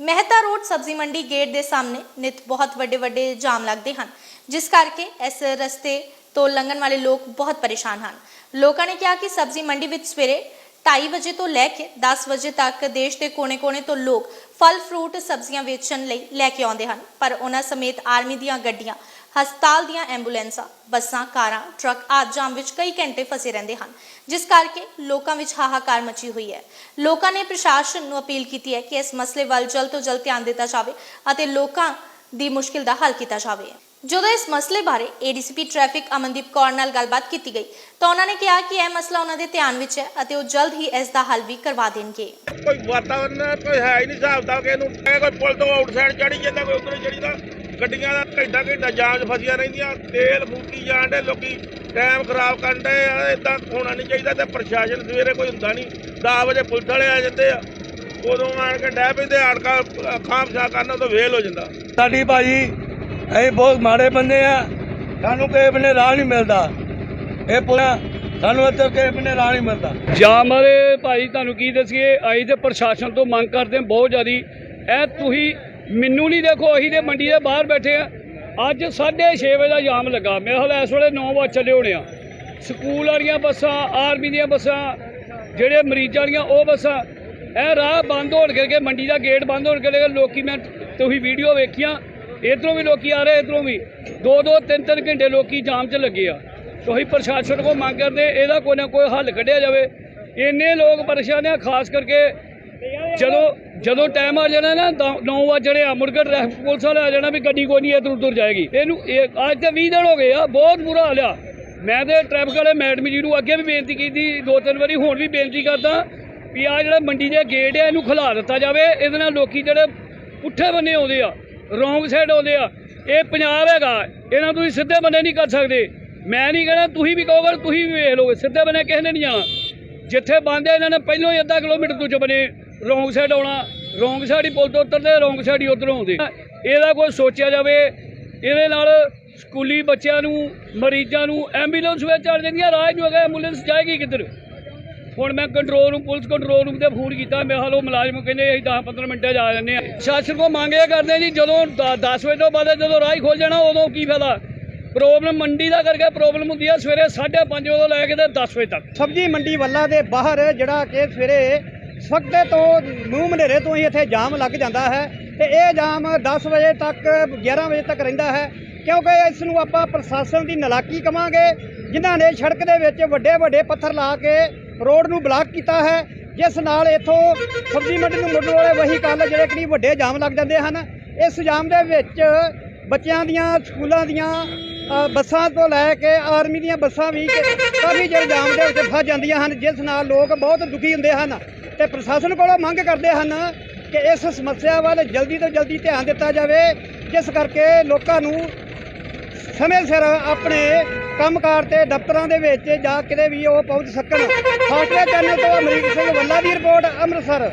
Mehta road ਸਬਜ਼ੀ ਮੰਡੀ gate ਦੇ ਸਾਹਮਣੇ ਨਿਤ ਬਹੁਤ ਵੱਡੇ ਵੱਡੇ ਜਾਮ ਲੱਗਦੇ ਹਨ, ਜਿਸ ਕਰਕੇ ਇਸ ਰਸਤੇ ਤੋਂ ਲੰਘਣ ਵਾਲੇ ਲੋਕ ਬਹੁਤ ਪਰੇਸ਼ਾਨ ਹਨ। ਲੋਕਾਂ ਨੇ ਕਿਹਾ ਕਿ ਸਬਜ਼ੀ ਮੰਡੀ ਵਿੱਚ ਸਵੇਰੇ 2:30 ਵਜੇ ਤੋਂ ਲੈ ਕੇ 10 ਵਜੇ ਤੱਕ ਦੇਸ਼ ਦੇ ਕੋਨੇ-ਕੋਨੇ ਤੋਂ ਲੋਕ ਫਲ, ਫਰੂਟ, ਸਬਜ਼ੀਆਂ ਵੇਚਣ ਲਈ ਲੈ ਕੇ ਆਉਂਦੇ ਹਨ, ਪਰ ਉਹਨਾਂ ਸਮੇਤ ਆਰਮੀ ਦੀਆਂ ਗੱਡੀਆਂ ਹਸਪਤਾਲ ਦੀਆਂ ਐਂਬੂਲੈਂਸਾਂ, ਬੱਸਾਂ, ਕਾਰਾਂ, ਟਰੱਕ ਆਦਿ ਜਾਮ ਵਿੱਚ ਕਈ ਘੰਟੇ ਫਸੇ ਰਹਿੰਦੇ ਹਨ। ਜਿਸ ਕਰਕੇ ਲੋਕਾਂ ਵਿੱਚ ਹਾਹਾਕਾਰ ਮਚੀ ਹੋਈ ਹੈ। ਲੋਕਾਂ ਨੇ ਪ੍ਰਸ਼ਾਸਨ ਨੂੰ ਅਪੀਲ ਕੀਤੀ ਹੈ ਕਿ ਇਸ ਮਸਲੇ ਵੱਲ ਜਲਦ ਤੋਂ ਜਲਦ ਧਿਆਨ ਦਿੱਤਾ ਜਾਵੇ ਅਤੇ ਲੋਕਾਂ ਦੀ ਮੁਸ਼ਕਿਲ ਦਾ ਹੱਲ ਕੀਤਾ ਜਾਵੇ। ਜਦੋਂ ਇਸ ਮਸਲੇ ਬਾਰੇ ਏਡੀਸੀਪੀ ਟ੍ਰੈਫਿਕ ਅਮਨਦੀਪ ਕੌਰ ਨਾਲ ਗੱਲਬਾਤ ਕੀਤੀ ਗਈ, ਤਾਂ ਉਹਨਾਂ ਨੇ ਕਿਹਾ ਕਿ ਇਹ ਮਸਲਾ ਉਹਨਾਂ ਦੇ ਧਿਆਨ ਵਿੱਚ ਹੈ ਅਤੇ ਉਹ ਜਲਦ ਹੀ ਇਸ ਦਾ ਹੱਲ ਵੀ ਕਰਵਾ ਦੇਣਗੇ। ਕੋਈ ਵਾਤਾਵਰਨ ਕੋਈ ਹੈ ਹੀ ਨਹੀਂ, ਹਿਸਾਬ ਦਾ ਕਿ ਇਹਨੂੰ ਕੋਈ ਪੁਲ ਤੋਂ ਆਊਟਸਾਈਡ ਚੜੀ ਜਾਂਦਾ, ਕੋਈ ਉੱਧਰ ਚੜੀ ਗੱਡੀਆਂ ਦਾ ਘੰਟਾ ਘੰਟਾ ਜਾਮ 'ਚ ਫਸੀਆਂ ਰਹਿੰਦੀਆਂ ਤੇਲ ਫੂਕੀ ਜਾਣ ਦੇ ਲੋਕੀ ਟਾਈਮ ਖਰਾਬ ਕਰਨ ਦੇ ਇਦਾਂ ਹੋਣਾ ਨਹੀਂ ਚਾਹੀਦਾ ਤੇ ਪ੍ਰਸ਼ਾਸਨ ਸਵੇਰੇ ਕੋਈ ਹੁੰਦਾ ਨਹੀਂ 10 ਵਜੇ ਪੁਲਿਸ ਵਾਲੇ ਆ ਜਾਂਦੇ ਆ ਉਦੋਂ ਆਣ ਕੇ ਡਹਿ ਪੈਂਦੇ ਆੜਕਾ ਖਾਮ ਖਾ ਕਰਨ ਤੋਂ ਵੇਲ ਹੋ ਜਾਂਦਾ। ਸਾਡੀ ਭਾਜੀ ਅਸੀਂ ਬਹੁਤ ਮਾੜੇ ਬੰਦੇ ਆ ਸਾਨੂੰ ਕਿਸੇ ਬੰਨੇ ਰਾਹ ਨਹੀਂ ਮਿਲਦਾ। ਇਹ ਪੂਰਾ ਸਾਨੂੰ ਇੱਥੇ ਕਿਸੇ ਬੰਨੇ ਰਾਹ ਨਹੀਂ ਮਿਲਦਾ। ਜਾਮ ਵਾਲੇ ਭਾਈ ਤੁਹਾਨੂੰ ਕੀ ਦੱਸੀਏ ਆਈ ਤੇ ਪ੍ਰਸ਼ਾਸਨ ਤੋਂ ਮੰਗ ਕਰਦੇ ਬਹੁਤ ਜ਼ਿਆਦੀ। ਇਹ ਤੁਸੀਂ ਮੈਨੂੰ ਨਹੀਂ ਦੇਖੋ, ਅਸੀਂ ਤੇ ਮੰਡੀ ਦੇ ਬਾਹਰ ਬੈਠੇ ਆ। ਅੱਜ 6:30 ਵਜੇ ਦਾ ਜਾਮ ਲੱਗਾ। ਮੇਰੇ ਹਾਲ ਇਸ ਵੇਲੇ 9 ਵਜੇ ਚੱਲੇ ਹੋਣੇ ਆ। ਸਕੂਲ ਵਾਲੀਆਂ ਬੱਸਾਂ, ਆਰਮੀ ਦੀਆਂ ਬੱਸਾਂ, ਜਿਹੜੇ ਮਰੀਜ਼ਾਂ ਵਾਲੀਆਂ, ਉਹ ਬੱਸਾਂ, ਇਹ ਰਾਹ ਬੰਦ ਹੋਣ ਕਰਕੇ, ਮੰਡੀ ਦਾ ਗੇਟ ਬੰਦ ਹੋਣ ਕਰਕੇ ਲੋਕੀ ਮੈਂ ਤੁਸੀਂ ਵੀਡੀਓ ਵੇਖੀਆਂ। ਇਧਰੋਂ ਵੀ ਲੋਕੀ ਆ ਰਹੇ, ਇਧਰੋਂ ਵੀ। ਦੋ ਦੋ, ਤਿੰਨ ਤਿੰਨ ਘੰਟੇ ਲੋਕੀ ਜਾਮ 'ਚ ਲੱਗੇ ਆ। ਤੁਸੀਂ ਪ੍ਰਸ਼ਾਸਨ ਕੋ ਮੰਗ ਕਰਦੇ, ਇਹਦਾ ਕੋਈ ਨਾ ਕੋਈ ਹੱਲ ਕੱਢਿਆ ਜਾਵੇ। ਇੰਨੇ ਲੋਕ ਪਰੇਸ਼ਾਨ ਆ, ਖਾਸ ਕਰਕੇ ਚਲੋ ਜਦੋਂ ਟਾਈਮ ਆ ਜਾਣਾ ਨਾ 9 ਵਜੇ ਆ, ਮੁੜ ਕੇ ਟ੍ਰੈਫਿਕ ਪੁਲਿਸ ਵਾਲੇ ਆ ਜਾਣਾ ਵੀ ਗੱਡੀ ਕੋਈ ਨਹੀਂ, ਇੱਧਰ ਉੱਧਰ ਜਾਏਗੀ। ਇਹਨੂੰ ਇਹ- ਅੱਜ ਤੇ 20 ਦਿਨ ਹੋ ਗਏ ਆ, ਬਹੁਤ ਬੁਰਾ ਹਾਲ ਆ। ਮੈਂ ਤੇ ਟ੍ਰੈਫਿਕ ਵਾਲੇ ਮੈਡਮ ਜੀ ਨੂੰ ਅੱਗੇ ਵੀ ਬੇਨਤੀ ਕੀਤੀ, ਦੋ ਤਿੰਨ ਵਾਰੀ ਹੁਣ ਵੀ ਬੇਨਤੀ ਕਰਦਾ ਵੀ ਆ ਜਿਹੜਾ ਮੰਡੀ ਦੇ ਗੇਟ ਆ, ਇਹਨੂੰ ਖੁਲਾ ਦਿੱਤਾ ਜਾਵੇ। ਇਹਦੇ ਨਾਲ ਲੋਕੀ ਜਿਹੜੇ ਪੁੱਠੇ ਬੰਨੇ ਆਉਂਦੇ ਆ ਰੋਂਗ ਸਾਈਡ ਆਉਂਦੇ ਆ, ਇਹ ਪੰਜਾਬ ਹੈਗਾ, ਇਹਨਾਂ ਤੁਸੀਂ ਸਿੱਧੇ ਬੰਨੇ ਨਹੀਂ ਕਰ ਸਕਦੇ। ਮੈਂ ਨਹੀਂ ਕਹਿਣਾ ਤੁਸੀਂ ਵੀ ਕਹੋਗੇ, ਤੁਸੀਂ ਵੀ ਵੇਖ ਲਓਗੇ, ਸਿੱਧੇ ਬੰਨੇ ਕਿਸੇ ਨੇ ਨਹੀਂ ਜਾਣਾ। ਜਿੱਥੇ ਬੰਦੇ ਇਹਨਾਂ ਨੇ ਪਹਿਲਾਂ ਹੀ ਅੱਧਾ ਕਿਲੋਮੀਟਰ ਦੂਜੇ ਬੰਨੇ ਰੋਂਗ ਸਾਈਡ ਆਉਣਾ, ਰੋਂਗ ਸਾਈਡ ਹੀ ਪੁਲ ਤੋਂ ਉਤਰਦੇ, ਰੋਂਗ ਸਾਈਡ ਹੀ ਉਧਰੋਂ ਆਉਂਦੇ। ਇਹਦਾ ਕੋਈ ਸੋਚਿਆ ਜਾਵੇ, ਇਹਦੇ ਨਾਲ ਸਕੂਲੀ ਬੱਚਿਆਂ ਨੂੰ, ਮਰੀਜ਼ਾਂ ਨੂੰ ਐਂਬੂਲੈਂਸ ਵਿੱਚ ਚੜ ਜਾਂਦੀਆਂ ਰਾਜ ਨੂੰ ਅਗਰ ਐਂਬੂਲੈਂਸ ਜਾਏਗੀ ਕਿੱਧਰ? ਹੁਣ ਮੈਂ control room police control room ਤੇ ਫੋਨ ਕੀਤਾ, ਮੈਂ ਹਾਲੋ, ਮੁਲਾਜ਼ਮ, ਕਹਿੰਦੇ, ਅਸੀਂ 10 15 ਮਿੰਟਾਂ 'ਚ ਆ ਜਾਂਦੇ ਆ ਸ਼ਾਸਨ ਕੋ ਮੰਗ ਇਹ ਕਰਦੇ ਜੀ, ਜਦੋਂ 10 ਵਜੇ ਤੋਂ ਬਾਅਦ ਜਦੋਂ ਰਾਹ ਹੀ ਖੋਲ ਜਾਣਾ, ਉਦੋਂ ਕੀ ਫਾਇਦਾ? ਪ੍ਰੋਬਲਮ ਮੰਡੀ ਦਾ ਕਰਕੇ ਪ੍ਰੋਬਲਮ ਹੁੰਦੀ ਆ, ਸਵੇਰੇ 5:30 ਵਜੇ ਤੋਂ ਲੈ ਕੇ ਤੇ 10 ਵਜੇ ਤੱਕ। ਸਬਜੀ ਮੰਡੀ ਵੱਲਾ ਦੇ ਬਾਹਰ, ਜਿਹੜਾ ਕਿ ਸਵੇਰੇ ਸਵਖਤੇ ਤੋਂ ਮੂੰਹ ਮਨੇਰੇ ਤੋਂ ਹੀ ਇੱਥੇ ਜਾਮ ਲੱਗ ਜਾਂਦਾ ਹੈ ਤੇ ਇਹ ਜਾਮ 10 ਵਜੇ ਤੱਕ 11 ਵਜੇ ਤੱਕ ਰਹਿੰਦਾ ਹੈ। ਕਿਉਂਕਿ ਇਸ ਨੂੰ ਆਪਾਂ ਪ੍ਰਸ਼ਾਸਨ ਦੀ ਨਲਾਕੀ ਕਵਾਂਗੇ। ਜਿਨ੍ਹਾਂ ਨੇ ਸੜਕ ਦੇ ਵਿੱਚ ਵੱਡੇ ਵੱਡੇ ਪੱਥਰ ਲਾ ਕੇ ਰੋਡ ਨੂੰ ਬਲਾਕ ਕੀਤਾ ਹੈ, ਜਿਸ ਨਾਲ ਇੱਥੋਂ ਸਬਜ਼ੀ ਮੰਡੀ ਨੂੰ ਮੁੜਨ ਵਾਲੇ ਵਹੀ ਕੱਲ ਜਿਹੜੇ ਕਿ ਵੱਡੇ ਜਾਮ ਲੱਗ ਜਾਂਦੇ ਹਨ। ਇਸ ਜਾਮ ਦੇ ਵਿੱਚ ਬੱਚਿਆਂ ਦੀਆਂ, ਸਕੂਲਾਂ ਦੀਆਂ ਬੱਸਾਂ ਤੋਂ ਲੈ ਕੇ ਆਰਮੀ ਦੀਆਂ ਬੱਸਾਂ ਵੀ ਕਾਫੀ ਜਿਹੜੇ ਜਾਮ ਦੇ ਵਿੱਚ ਫਸ ਜਾਂਦੀਆਂ ਹਨ, ਜਿਸ ਨਾਲ ਲੋਕ ਬਹੁਤ ਦੁਖੀ ਹੁੰਦੇ ਹਨ। ਤੇ ਪ੍ਰਸ਼ਾਸਨ ਕੋਲੋਂ ਮੰਗ ਕਰਦੇ ਹਨ ਕਿ ਇਸ ਸਮੱਸਿਆ ਵੱਲ ਜਲਦੀ ਤੋਂ ਜਲਦੀ ਧਿਆਨ ਦਿੱਤਾ ਜਾਵੇ, ਜਿਸ ਕਰਕੇ ਲੋਕਾਂ ਨੂੰ ਸਮੇਂ ਸਿਰ ਆਪਣੇ ਕੰਮਕਾਰ ਤੇ ਦਫ਼ਤਰਾਂ ਦੇ ਵਿੱਚ ਜਾਂ ਕਿਤੇ ਵੀ ਉਹ ਪਹੁੰਚ ਸਕਣ। ਫਾਸਟਵੇ ਚੈਨਲ ਤੋਂ ਅਮਰੀਕ ਸਿੰਘ ਵੱਲਾ ਦੀ ਰਿਪੋਰਟ, ਅੰਮ੍ਰਿਤਸਰ।